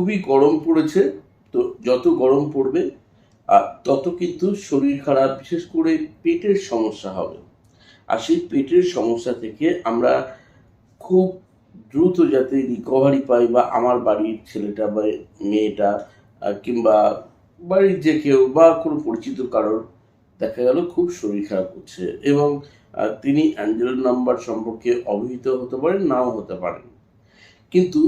খুবই গরম পড়েছে, তো যত গরম পড়বে, আর তত কিন্তু শরীর খারাপ, বিশেষ করে পেটের সমস্যা হবে। আর সেই পেটের সমস্যা থেকে আমরা খুব দ্রুত যাতে রিকভারি পাই বা আমার বাড়ির ছেলেটা বা মেয়েটা কিংবা বাড়ির যে কেউ বা কোনো পরিচিত কারোর, দেখা গেল খুব শরীর খারাপ হচ্ছে এবং তিনি অ্যাঞ্জেল নাম্বার সম্পর্কে অবহিত হতে পারেন, নাও হতে পারেন। কিন্তু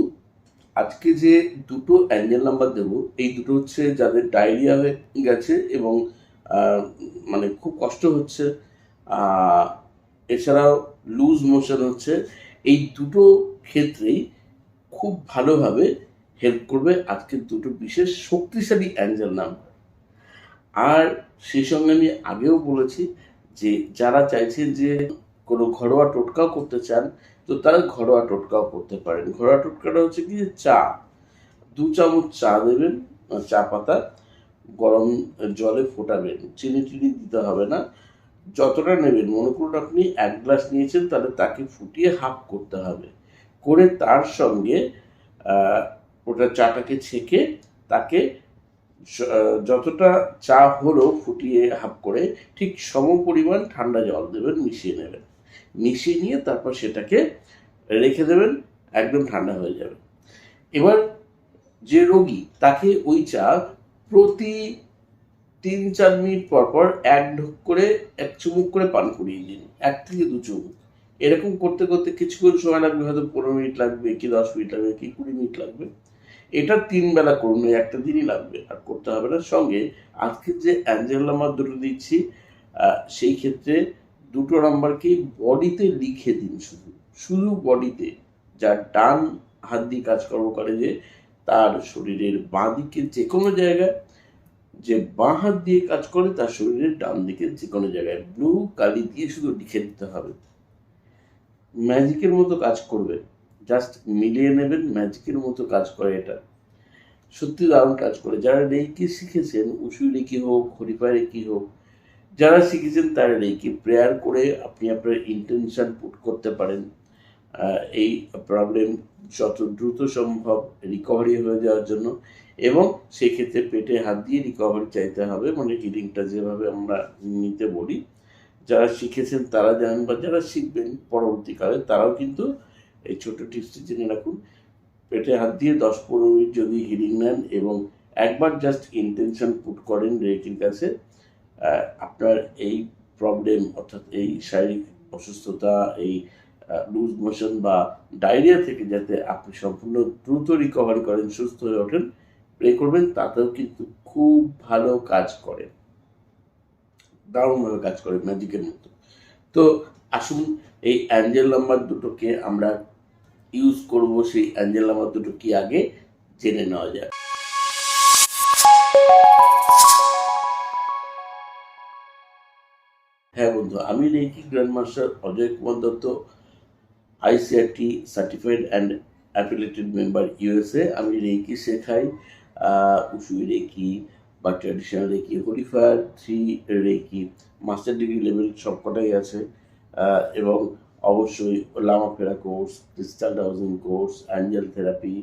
আজকে যে দুটো অ্যাঞ্জেল নাম্বার দেবো, এই দুটো হচ্ছে যাদের ডায়রিয়া হয়ে গেছে এবং মানে খুব কষ্ট হচ্ছে। এছাড়াও লুজ মোশন হচ্ছে। এই দুটো ক্ষেত্রেই খুব ভালোভাবে হেল্প করবে আজকের দুটো বিশেষ শক্তিশালী অ্যাঞ্জেল নাম্বার আর সেই সঙ্গে আমি আগেও বলেছি যে, যারা চাইছেন যে কোনো ঘরোয়া টোটকাও করতে চান তো তারা ঘরোয়া টোটকাও করতে পারেন। ঘরোয়া টোটকাটা হচ্ছে কি যে চা। দু চামচ চা দেবেন চা পাতা গরম জলে ফোটাবেন। চিনি টিনি দিতে হবে না। যতটা নেবেন, মনে করুন আপনি এক গ্লাস নিয়েছেন, তাহলে তাকে ফুটিয়ে হাফ করতে হবে। করে তার সঙ্গে ওটা চাটাকে ছেঁকে তাকে যতটা চা হলো ফুটিয়ে হাফ করে, ঠিক সম পরিমাণ ঠান্ডা জল দেবেন, মিশিয়ে নেবেন। মিশিয়ে নিয়ে তারপর সেটাকে রেখে দেবেন, একদম ঠান্ডা হয়ে যাবে। এবার যে রোগী, তাকে ওই চা প্রতি তিন চার মিনিট পর পর এক ঢোক করে, এক চুমুক করে পান করিয়ে দিন এক থেকে দু চুমুক। এরকম করতে করতে কিছুক্ষণ সময় লাগবে, হয়তো পনেরো মিনিট লাগবে, কি দশ মিনিট লাগবে, কি কুড়ি মিনিট লাগবে। এটা তিন বেলা করুন একটা দিনই লাগবে, আর করতে হবে না। সঙ্গে আজকের যে অ্যাঞ্জেল নাম্বার দুটো দিচ্ছি সেই ক্ষেত্রে দুটো নাম্বারকেই বডিতে লিখে দিন শুধু। শুধু বডিতে যার ডান হাত দিয়ে কাজকর্ম করে যে, তার শরীরের বাঁ দিকে যে কোনো জায়গায়। যে বাঁ হাত দিয়ে কাজ করে, তার শরীরের ডান দিকে যে কোনো জায়গায়। ব্লু কালি দিয়ে শুধু লিখে দিতে হবে। ম্যাজিকের মতো কাজ করবে। জাস্ট মিলিয়ে নেবেন, ম্যাজিকের মতো কাজ করে এটা। সত্যি দারুণ কাজ করে। যারা রেকি শিখেছেন উঁচু রেকি হোক হরিপায় রেকি হোক যারা শিখেছেন তারা রেকি প্রেয়ার করে আপনি আপনার ইন্টেনশন পুট করতে পারেন। এই প্রবলেম যত দ্রুত সম্ভব রিকভারি হয়ে যাওয়ার জন্য এবং সেক্ষেত্রে পেটে হাত দিয়ে রিকভারি চাইতে হবে মানে হিলিংটা যেভাবে আমরা নিতে বলি। যারা শিখেছেন তারা জানেন বা যারা শিখবেন পরবর্তীকালে তারাও কিন্তু এই ছোটো টিপসটি জেনে রাখুন। পেটে হাত দিয়ে দশ পনেরো মিনিট যদি হিলিং নেন এবং একবার জাস্ট ইন্টেনশন পুট করেন রেকির কাছে আপনার এই প্রবলেম অর্থাৎ এই শারীরিক অসুস্থতা, এই লুজ মোশন বা ডায়রিয়া থেকে যাতে আপনি সম্পূর্ণ দ্রুত রিকভারি করেন, সুস্থ হয়ে ওঠেন প্রে করবেন, তাতেও কিন্তু খুব ভালো কাজ করে। দারুণভাবে কাজ করে ম্যাজিকের মতো। তো আসুন, এই অ্যাঞ্জেল নাম্বার দুটোকে আমরা ইউজ করব, সেই অ্যাঞ্জেল নাম্বার দুটো কি আগে জেনে নেওয়া যাক। হ্যাঁ বন্ধু, আমি reiki grand master Ajay Kumar Dutta ICRT certified and affiliated member USA আমি রেকি শেখাই উসুই রেকি, বা traditional reiki হরিফায়ার three reiki master degree level সবকটাই আছে এবং অবশ্যই লামা ফেরা কোর্স ক্রিস্টাল হাউজিং কোর্স অ্যাঞ্জেল থেরাপি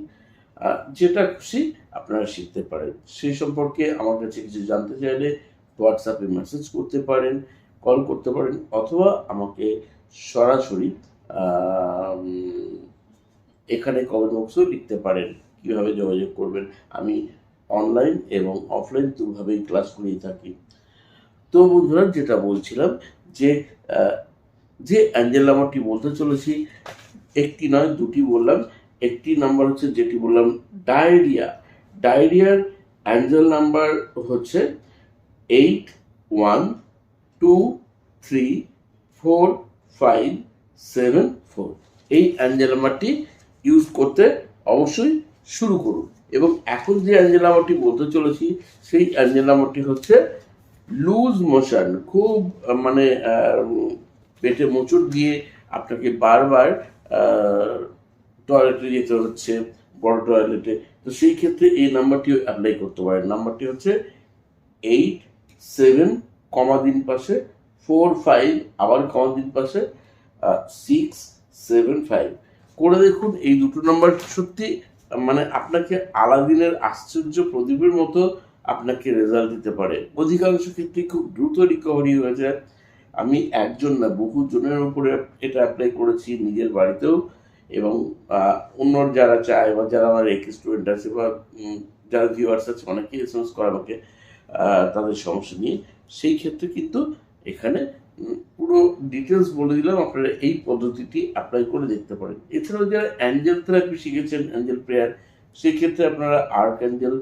যেটা খুশি আপনারা শিখতে পারেন। সেই সম্পর্কে আমার কাছে কিছু জানতে চাইলে হোয়াটসঅ্যাপে মেসেজ করতে পারেন কল করতে পারেন অথবা আমাকে সরাসরি এখানে কমেন্ট বক্সেও লিখতে পারেন কীভাবে যোগাযোগ করবেন। আমি অনলাইন এবং অফলাইন দুভাবেই ক্লাস করিয়ে থাকি। তো বন্ধুরা, যেটা বলছিলাম যে যে অ্যাঞ্জেল নাম্বারটি বলতে চলেছি, একটি নয়, দুটি বললাম। একটি নাম্বার হচ্ছে যেটি বললাম, ডায়রিয়া। ডায়রিয়ার অ্যাঞ্জেল নাম্বার হচ্ছে eight one two three four five seven four এই অ্যাঞ্জেল নাম্বারটি ইউজ করতে অবশ্যই শুরু করুন। এবং এখন যে অ্যাঞ্জেল নাম্বারটি বলতে চলেছি, সেই অ্যাঞ্জেল নাম্বারটি হচ্ছে লুজ মোশন খুব মানে পেটে মোচড় দিয়ে আপনাকে বারবার টয়লেটে যেতে হচ্ছে, বড় টয়লেটে তো সেই ক্ষেত্রে এই নাম্বারটিও অ্যাপ্লাই করতে পারেন। নাম্বারটি হচ্ছে এইট সেভেন কমা দিন পাশে ফোর ফাইভ আবার কমা দিন পাশে সিক্স সেভেন ফাইভ করে দেখুন, এই দুটো নাম্বার সত্যি? মানে আপনাকে আলাদিনের আশ্চর্য প্রদীপের মতো আপনাকে রেজাল্ট দিতে পারে। অধিকাংশ ক্ষেত্রে খুব দ্রুত রিকভারি হয়ে যায়। আমি একজন না, বহু জনের উপরে এটা অ্যাপ্লাই করেছি নিজের বাড়িতেও এবং অন্য যারা চায় বা যারা আমার এক স্টুডেন্ট আছে বা যারা ভিউয়ার্স আছে, অনেকেই এস করে আমাকে তাদের সমস্যা নিয়ে। সেই ক্ষেত্রে কিন্তু এখানে পুরো ডিটেলস বলে দিলাম, আপনারা এই পদ্ধতিটি অ্যাপ্লাই করে দেখতে পারেন। এছাড়াও যারা অ্যাঞ্জেল থেরাপি শিখেছেন অ্যাঞ্জেল প্রেয়ার সেক্ষেত্রে আপনারা আর্ক অ্যাঞ্জেল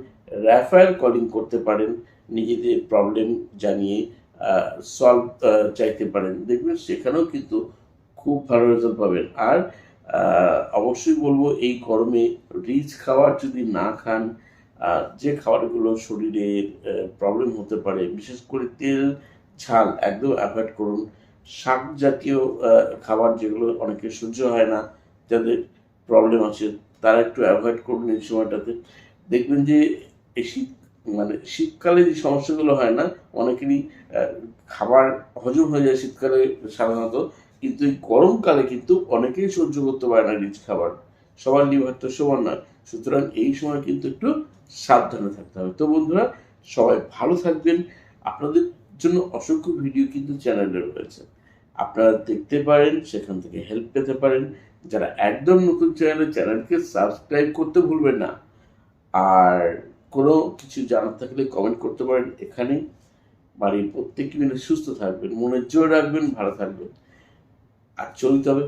র্যাফায়েল কলিং করতে পারেন, নিজেদের প্রবলেম জানিয়ে সলভ চাইতে পারেন। দেখবেন সেখানেও কিন্তু খুব ভালো রেজাল্ট পাবেন। আর অবশ্যই বলব, এই গরমে রিচ খাবার যদি না খান যে খাবারগুলো শরীরের প্রবলেম হতে পারে, বিশেষ করে তেল, ঝাল, একদম অ্যাভয়েড করুন। শাক জাতীয় খাবার যেগুলো অনেকে সহ্য হয় না যাদের প্রবলেম আছে, তারা একটু অ্যাভয়েড করুন এই সময়টাতে। দেখবেন যে এই শীত মানে শীতকালে যে সমস্যাগুলো হয় না, অনেকেরই খাবার হজম হয়ে যায় শীতকালে সাধারণত, কিন্তু এই গরমকালে কিন্তু অনেকেই সহ্য করতে পারে না রিচ খাবার। সবার লিভার তো সমান নয়। সুতরাং এই সময় কিন্তু একটু সাবধানে থাকতে হবে। তো বন্ধুরা, সবাই ভালো থাকবেন। আপনাদের জন্য অসংখ্য ভিডিও কিন্তু চ্যানেলে রয়েছে। আপনারা দেখতে পারেন, সেখান থেকে হেল্প পেতে পারেন। যারা একদম নতুন চ্যানেলে চ্যানেলকে সাবস্ক্রাইব করতে ভুলবেন না। আর কোনো কিছু জানার থাকলে কমেন্ট করতে পারেন এখানে। বাড়ির প্রত্যেকটি মিলে সুস্থ থাকবেন মনে জোর রাখবেন, ভালো থাকবেন। আর চলতে হবে